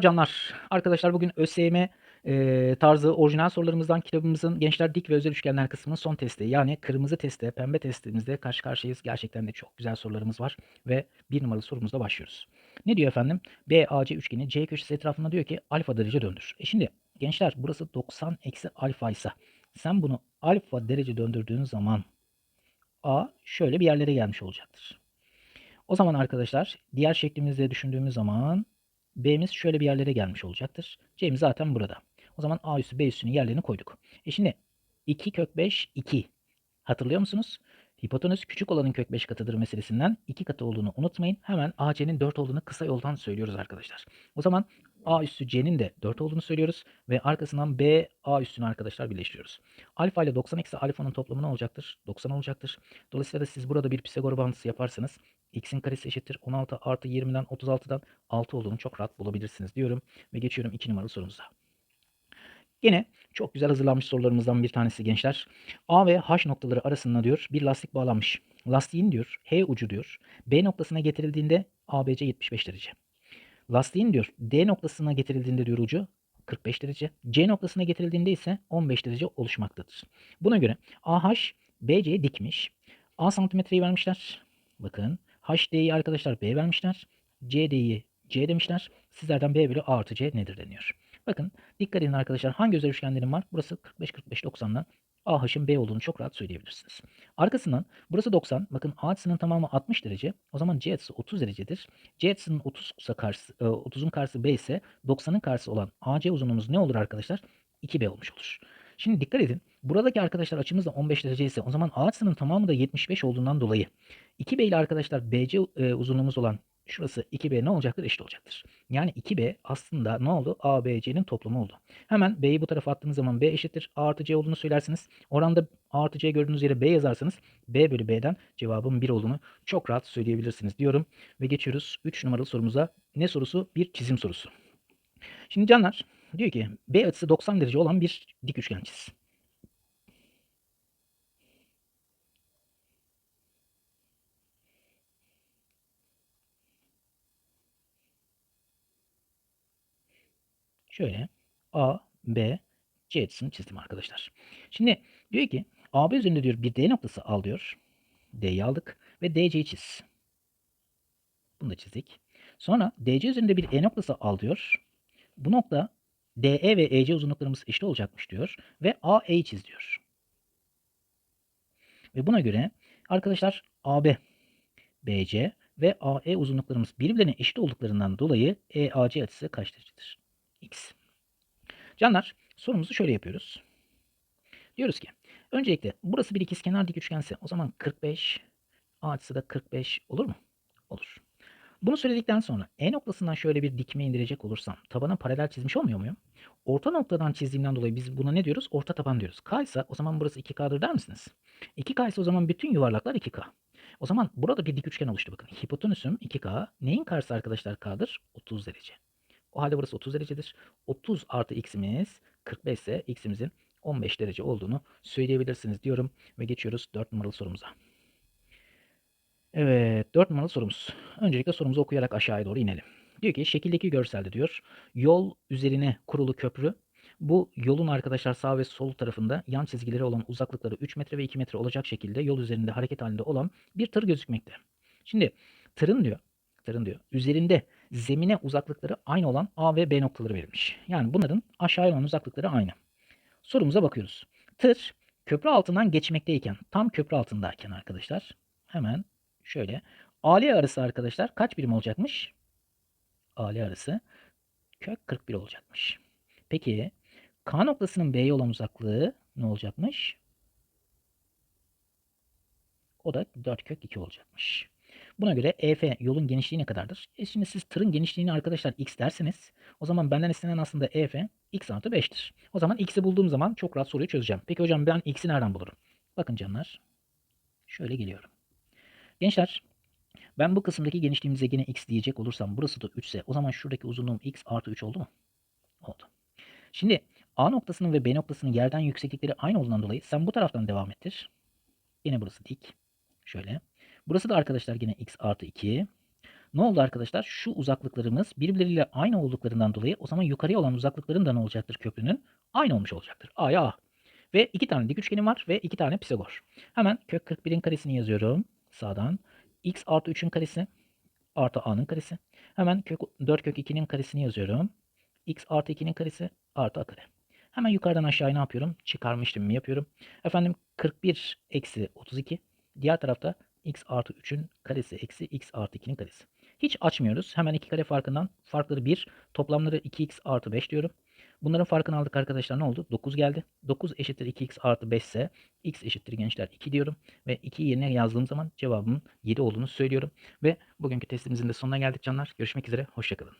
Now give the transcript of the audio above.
Canlar, arkadaşlar bugün ÖSYM e, tarzı orijinal sorularımızdan kitabımızın gençler dik ve özel üçgenler kısmının son testi yani kırmızı testte, pembe testimizde karşı karşıyayız. Gerçekten de çok güzel sorularımız var ve bir numaralı sorumuzla başlıyoruz. Ne diyor efendim? BAC üçgeni C köşesi etrafında diyor ki alfa derece döndür. E şimdi gençler burası 90 eksi alfa ise sen bunu alfa derece döndürdüğün zaman A şöyle bir yerlere gelmiş olacaktır. O zaman arkadaşlar diğer şeklimizde düşündüğümüz zaman B'miz şöyle bir yerlere gelmiş olacaktır. C'miz zaten burada. O zaman A üssü B üssünün yerlerini koyduk. E şimdi 2 kök 5 2. Hatırlıyor musunuz? Hipotenüs küçük olanın kök 5 katıdır meselesinden 2 katı olduğunu unutmayın. Hemen AC'nin 4 olduğunu kısa yoldan söylüyoruz arkadaşlar. O zaman A üssü C'nin de 4 olduğunu söylüyoruz. Ve arkasından B A üssünü arkadaşlar birleştiriyoruz. Alfa ile 90 eksi alfanın toplamı ne olacaktır? 90 olacaktır. Dolayısıyla da siz burada bir Pisagor bağıntısı yaparsanız x'in karesi eşittir 16 artı 20'den 36'dan 6 olduğunu çok rahat bulabilirsiniz diyorum. Ve geçiyorum 2 numaralı sorumuza. Yine çok güzel hazırlanmış sorularımızdan bir tanesi gençler. A ve H noktaları arasında diyor bir lastik bağlanmış. Lastiğin diyor H ucu diyor B noktasına getirildiğinde ABC 75 derece. Lastiğin diyor D noktasına getirildiğinde diyor ucu 45 derece. C noktasına getirildiğinde ise 15 derece oluşmaktadır. Buna göre AH BC'ye dikmiş. A santimetreyi vermişler. Bakın HD'yi arkadaşlar B vermişler. CD'yi C demişler. Sizlerden B bölü A artı C nedir deniyor. Bakın dikkat edin arkadaşlar hangi özel üçgenlerim var? Burası 45 45 90'dan AH'ın B olduğunu çok rahat söyleyebilirsiniz. Arkasından burası 90. Bakın A açısının tamamı 60 derece. O zaman C açısı 30 derecedir. C açısının 30 ise karşısı, 30'un karşısı B ise 90'ın karşısı olan AC uzunluğumuz ne olur arkadaşlar? 2B olmuş olur. Şimdi dikkat edin. Buradaki arkadaşlar açımız da 15 derece ise o zaman A açısının tamamı da 75 olduğundan dolayı 2B ile arkadaşlar BC e, uzunluğumuz olan şurası 2B ne olacaktır? Eşit olacaktır. Yani 2B aslında ne oldu? A, B, toplamı oldu. Hemen B'yi bu tarafa attığınız zaman B eşittir. A artı C olduğunu söylersiniz. Oranda A artı C gördüğünüz yere B yazarsanız B bölü B'den cevabın 1 olduğunu çok rahat söyleyebilirsiniz diyorum. Ve geçiyoruz 3 numaralı sorumuza. Ne sorusu? Bir çizim sorusu. Şimdi canlar diyor ki B açısı 90 derece olan bir dik üçgen çiz. Şöyle A, B, C açısını çizdim arkadaşlar. Şimdi diyor ki AB üzerinde diyor bir D noktası al diyor. D'yi aldık ve DC'yi çiz. Bunu da çizdik. Sonra DC üzerinde bir E noktası al diyor. Bu nokta DE ve EC uzunluklarımız eşit olacakmış diyor. Ve AE'yi çiz diyor. Ve buna göre arkadaşlar AB, BC ve AE uzunluklarımız birbirlerine eşit olduklarından dolayı EAC açısı kaç derecedir? X. Canlar sorumuzu şöyle yapıyoruz. Diyoruz ki öncelikle burası bir ikizkenar dik üçgense o zaman 45 A açısı da 45 olur mu? Olur. Bunu söyledikten sonra E noktasından şöyle bir dikme indirecek olursam tabana paralel çizmiş olmuyor muyum? Orta noktadan çizdiğimden dolayı biz buna ne diyoruz? Orta taban diyoruz. K ise o zaman burası 2K'dır der misiniz? 2K ise o zaman bütün yuvarlaklar 2K. O zaman burada bir dik üçgen oluştu bakın. Hipotenüsüm 2K. Neyin karşısı arkadaşlar K'dır? 30 derece. O halde burası 30 derecedir. 30 artı x'imiz 45 ise x'imizin 15 derece olduğunu söyleyebilirsiniz diyorum. Ve geçiyoruz 4 numaralı sorumuza. Evet 4 numaralı sorumuz. Öncelikle sorumuzu okuyarak aşağıya doğru inelim. Diyor ki şekildeki görselde diyor yol üzerine kurulu köprü. Bu yolun arkadaşlar sağ ve sol tarafında yan çizgileri olan uzaklıkları 3 metre ve 2 metre olacak şekilde yol üzerinde hareket halinde olan bir tır gözükmekte. Şimdi tırın diyor, tırın diyor üzerinde zemine uzaklıkları aynı olan A ve B noktaları verilmiş. Yani bunların aşağıya olan uzaklıkları aynı. Sorumuza bakıyoruz. Tır köprü altından geçmekteyken, tam köprü altındayken arkadaşlar hemen şöyle Ali arası arkadaşlar kaç birim olacakmış? Ali arası kök 41 olacakmış. Peki K noktasının B'ye olan uzaklığı ne olacakmış? O da 4 kök 2 olacakmış. Buna göre EF yolun genişliği ne kadardır? E şimdi siz tırın genişliğini arkadaşlar x derseniz o zaman benden istenen aslında EF x artı 5'tir. O zaman x'i bulduğum zaman çok rahat soruyu çözeceğim. Peki hocam ben x'i nereden bulurum? Bakın canlar. Şöyle geliyorum. Gençler ben bu kısımdaki genişliğimize yine x diyecek olursam burası da 3 ise o zaman şuradaki uzunluğum x artı 3 oldu mu? Oldu. Şimdi A noktasının ve B noktasının yerden yükseklikleri aynı olduğundan dolayı sen bu taraftan devam ettir. Yine burası dik. Şöyle. Burası da arkadaşlar yine x artı 2. Ne oldu arkadaşlar? Şu uzaklıklarımız birbirleriyle aynı olduklarından dolayı o zaman yukarıya olan uzaklıkların da ne olacaktır köprünün? Aynı olmuş olacaktır. A'ya A. Ve iki tane dik üçgenim var ve iki tane Pisagor. Hemen kök 41'in karesini yazıyorum sağdan. x artı 3'ün karesi artı a'nın karesi. Hemen kök 4 kök 2'nin karesini yazıyorum. x artı 2'nin karesi artı a kare. Hemen yukarıdan aşağıya ne yapıyorum? Çıkarma işlemimi yapıyorum. Efendim 41 eksi 32. Diğer tarafta x artı 3'ün karesi eksi x artı 2'nin karesi. Hiç açmıyoruz. Hemen iki kare farkından farkları 1. Toplamları 2x artı 5 diyorum. Bunların farkını aldık arkadaşlar ne oldu? 9 geldi. 9 eşittir 2x artı 5 ise x eşittir gençler 2 diyorum. Ve 2'yi yerine yazdığım zaman cevabımın 7 olduğunu söylüyorum. Ve bugünkü testimizin de sonuna geldik canlar. Görüşmek üzere. Hoşçakalın.